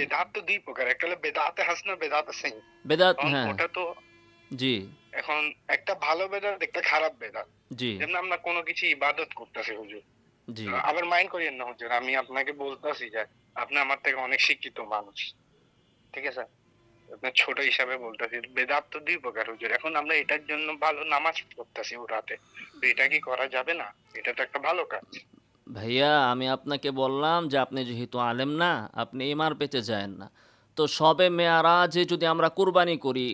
বেদাত তো দুই প্রকার একটা হলো বেদাতে হাসনা বেদাতে সিং বেদাত হ্যাঁ। ওটা তো জি। এখন একটা ভালো বেদাত একটা খারাপ বেদাত। জি। যেমন আমরা কোনো কিছু ইবাদত করতেছি হুজুর। জি। আবার মাইন্ড করিয়েন না হুজুর। আমি আপনাকে বলতেছি যে আপনি আমার থেকে অনেক শিক্ষিত মানুষ। ঠিক আছে? আপনার ছোট হিসাবে বলতেছি বেদাত তো দুই প্রকার হুজুর। এখন আমরা এটার জন্য ভালো নামাজ পড়তেছি ও রাতে। তো এটা কি করা যাবে না? এটা তো একটা ভালো কাজ। ভাইয়া আমি আপনাকে বললাম যে আপনি যেহেতু আলেম না আপনি ইমার পেতে যায়েন না। তো সবে মেয়ারাজে যদি আমরা কুরবানি করি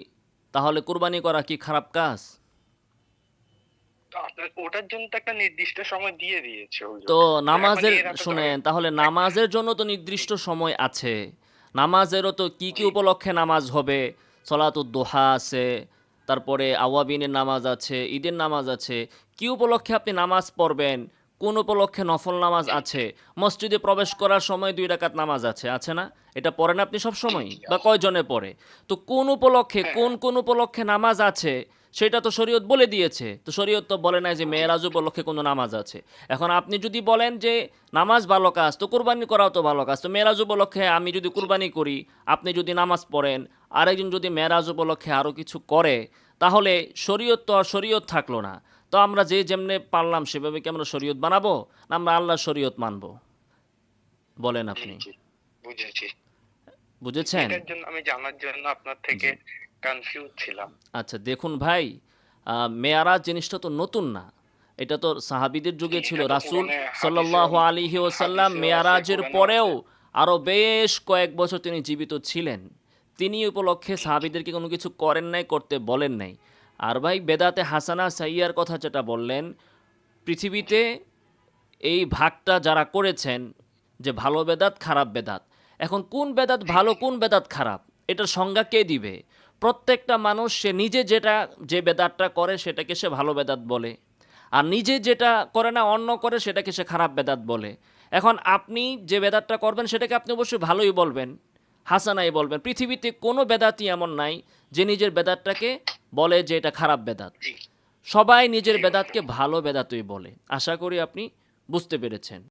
তাহলে কুরবানি করা কি খারাপ কাজ? ওটার জন্য একটা নির্দিষ্ট সময় দিয়ে দিয়েছে তো নামাজের শুনেন তাহলে নামাজের জন্য তো নির্দিষ্ট সময় আছে। নামাজেরও তো কি কি উপলক্ষে নামাজ হবে? সলাতুদ দোহা আছে তারপরে আওয়াবিনের নামাজ আছে ঈদের নামাজ আছে। কি উপলক্ষে আপনি নামাজ পড়বেন? কোন উপলক্ষে নফল নামাজ আছে? মসজিদে প্রবেশ করার সময় দুই রাকাত নামাজ আছে আছে না? এটা পড়েন আপনি সব সময় বা কয়জনে পড়ে? তো কোন উপলক্ষে কোন কোন উপলক্ষে নামাজ আছে সেটা তো শরীয়ত বলে দিয়েছে। তো শরীয়ত তো বলে নাই যে মেয়েরাজ উপলক্ষে কোনো নামাজ আছে। এখন আপনি যদি বলেন যে নামাজ ভালো কাজ তো কুরবানি করাও তো ভালো কাজ। তো মেয়েরাজ উপলক্ষে আমি যদি কুরবানি করি আপনি যদি নামাজ পড়েন আরেকজন যদি মেয়েরাজ উপলক্ষে আরও কিছু করে তাহলে শরীয়ত তো আর শরীয়ত থাকল না। তো আমরা যে যেমনে পারলাম সেভাবে কি আমরা শরীয়ত বানাবো না আমরা আল্লাহ শরীয়ত মানবো? বলেন আপনি। বুঝেছি। বুঝেছেন? আমি জানার জন্য আপনার থেকে কনফিউজ ছিলাম। আচ্ছা দেখুন ভাই আহ, মেয়ারাজ জিনিসটা তো নতুন না। এটা তো সাহাবিদের যুগে ছিল। রাসূল সাল্লাহ আলিহি ওসাল্লাম মেয়ারাজের পরেও। আরও বেশ কয়েক বছর তিনি জীবিত ছিলেন। তিনি উপলক্ষে সাহাবিদেরকে কোনো কিছু করেন নাই করতে বলেন নাই? আর ভাই বেদাতে হাসানা সাইয়ার কথা যেটা বললেন, পৃথিবীতে এই ভাগটা যারা করেছেন যে ভালো বেদাত, খারাপ বেদাত, এখন কোন বেদাত ভালো, কোন বেদাত খারাপ, এটার সংজ্ঞা কে দিবে? প্রত্যেকটা মানুষ, সে নিজে যেটা, যে বেদাতটা করে সেটাকে সে ভালো বেদাত বলে, আর নিজে যেটা করে না, অন্য করে সেটাকে সে খারাপ বেদাত বলে। এখন আপনি যে বেদাতটা করবেন, সেটাকে আপনি অবশ্যই ভালোই বলবেন, হাসানাই বলবেন। পৃথিবীতে কোনো বেদাতই এমন নাই যে নিজের বেদাতটাকে বলে যে এটা খারাপ বেদাত। সবাই নিজের বেদাতকে ভালো বেদাতই বলে। আশা করি আপনি বুঝতে পেরেছেন।